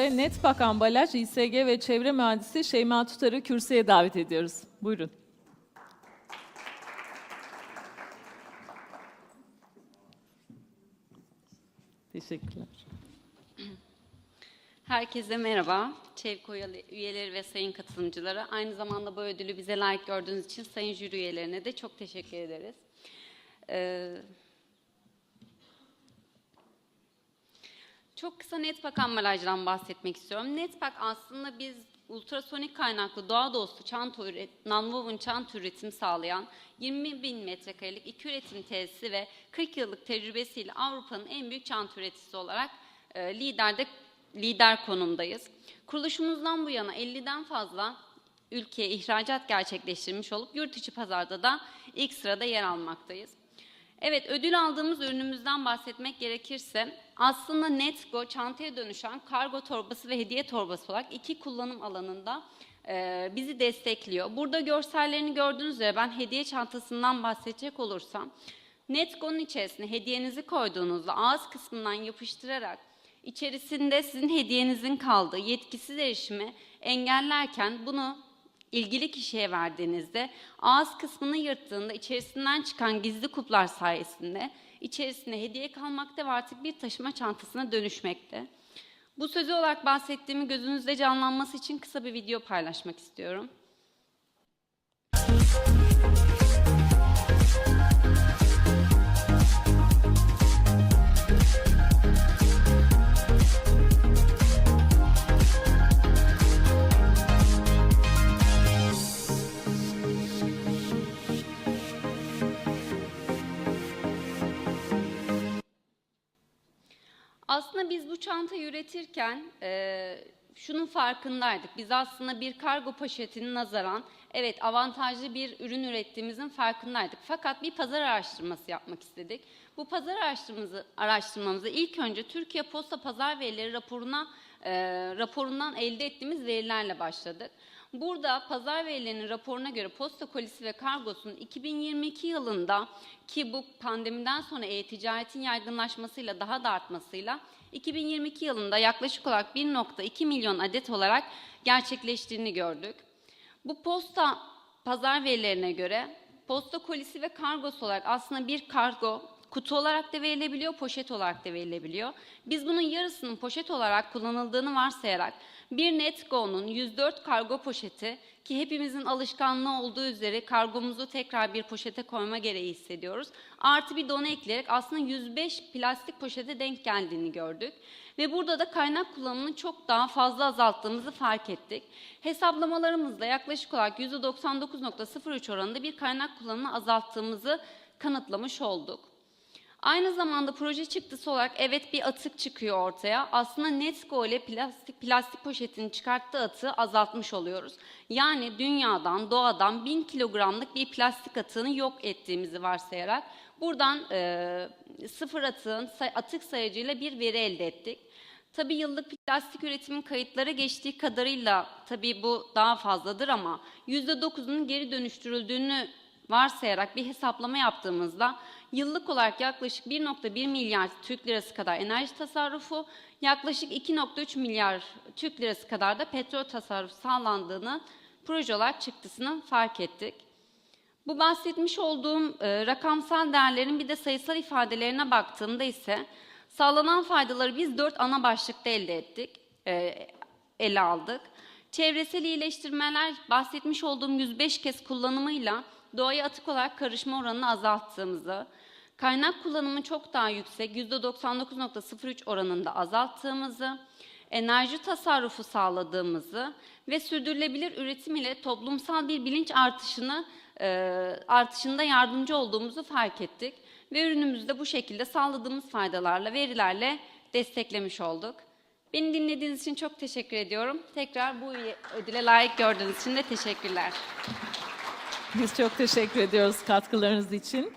Netpak Ambalaj, İSG ve Çevre Mühendisi Şeyma Tutar'ı kürsüye davet ediyoruz. Buyurun. Teşekkürler. Herkese merhaba. Çevik Oyalı üyeleri ve sayın katılımcılara. Aynı zamanda bu ödülü bize layık gördüğünüz için sayın jüri üyelerine de çok teşekkür ederiz. Ee, çok kısa Netpak ambalajdan bahsetmek istiyorum. Netpak aslında biz ultrasonik kaynaklı doğa dostu çanta üret, nonwoven çanta üretim sağlayan 20 bin metrekarelik iki üretim tesisi ve 40 yıllık tecrübesiyle Avrupa'nın en büyük çanta üreticisi olarak e, liderde lider konumdayız. Kuruluşumuzdan bu yana 50'den fazla ülkeye ihracat gerçekleştirmiş olup yurt içi pazarda da ilk sırada yer almaktayız. Evet, ödül aldığımız ürünümüzden bahsetmek gerekirse aslında Netgo çantaya dönüşen kargo torbası ve hediye torbası olarak iki kullanım alanında e, bizi destekliyor. Burada görsellerini gördüğünüz üzere ben hediye çantasından bahsedecek olursam Netgo'nun içerisine hediyenizi koyduğunuzda ağız kısmından yapıştırarak içerisinde sizin hediyenizin kaldığı yetkisiz erişimi engellerken bunu ilgili kişiye verdiğinizde ağız kısmını yırttığında içerisinden çıkan gizli kuplar sayesinde içerisinde hediye kalmakta ve artık bir taşıma çantasına dönüşmekte. Bu sözü olarak bahsettiğimi gözünüzde canlanması için kısa bir video paylaşmak istiyorum. Aslında biz bu çantayı üretirken e, şunun farkındaydık. Biz aslında bir kargo poşetinin nazaran evet avantajlı bir ürün ürettiğimizin farkındaydık. Fakat bir pazar araştırması yapmak istedik. Bu pazar araştırmamızı, araştırmamızı ilk önce Türkiye Posta Pazar Verileri raporuna e, raporundan elde ettiğimiz verilerle başladık. Burada pazar verilerinin raporuna göre posta kolisi ve kargosunun 2022 yılında ki bu pandemiden sonra e-ticaretin yaygınlaşmasıyla daha da artmasıyla 2022 yılında yaklaşık olarak 1.2 milyon adet olarak gerçekleştiğini gördük. Bu posta pazar verilerine göre posta kolisi ve kargosu olarak aslında bir kargo kutu olarak da verilebiliyor, poşet olarak da verilebiliyor. Biz bunun yarısının poşet olarak kullanıldığını varsayarak bir Netgo'nun 104 kargo poşeti ki hepimizin alışkanlığı olduğu üzere kargomuzu tekrar bir poşete koyma gereği hissediyoruz. Artı bir dona ekleyerek aslında 105 plastik poşete denk geldiğini gördük. Ve burada da kaynak kullanımını çok daha fazla azalttığımızı fark ettik. Hesaplamalarımızda yaklaşık olarak %99.03 oranında bir kaynak kullanımını azalttığımızı kanıtlamış olduk. Aynı zamanda proje çıktısı olarak evet bir atık çıkıyor ortaya. Aslında Netco ile plastik, plastik poşetin çıkarttığı atığı azaltmış oluyoruz. Yani dünyadan, doğadan bin kilogramlık bir plastik atığını yok ettiğimizi varsayarak buradan e, sıfır atığın atık sayacıyla bir veri elde ettik. Tabii yıllık plastik üretimin kayıtlara geçtiği kadarıyla tabii bu daha fazladır ama %9'unun geri dönüştürüldüğünü varsayarak bir hesaplama yaptığımızda yıllık olarak yaklaşık 1.1 milyar Türk lirası kadar enerji tasarrufu, yaklaşık 2.3 milyar Türk lirası kadar da petrol tasarrufu sağlandığını proje olarak çıktısını fark ettik. Bu bahsetmiş olduğum e, rakamsal değerlerin bir de sayısal ifadelerine baktığımda ise sağlanan faydaları biz dört ana başlıkta elde ettik, e, ele aldık. Çevresel iyileştirmeler bahsetmiş olduğum 105 kez kullanımıyla doğaya atık olarak karışma oranını azalttığımızı, kaynak kullanımı çok daha yüksek %99.03 oranında azalttığımızı, enerji tasarrufu sağladığımızı ve sürdürülebilir üretim ile toplumsal bir bilinç artışını e, artışında yardımcı olduğumuzu fark ettik ve ürünümüzü de bu şekilde sağladığımız faydalarla, verilerle desteklemiş olduk. Beni dinlediğiniz için çok teşekkür ediyorum. Tekrar bu ödüle layık gördüğünüz için de teşekkürler. Biz çok teşekkür ediyoruz katkılarınız için.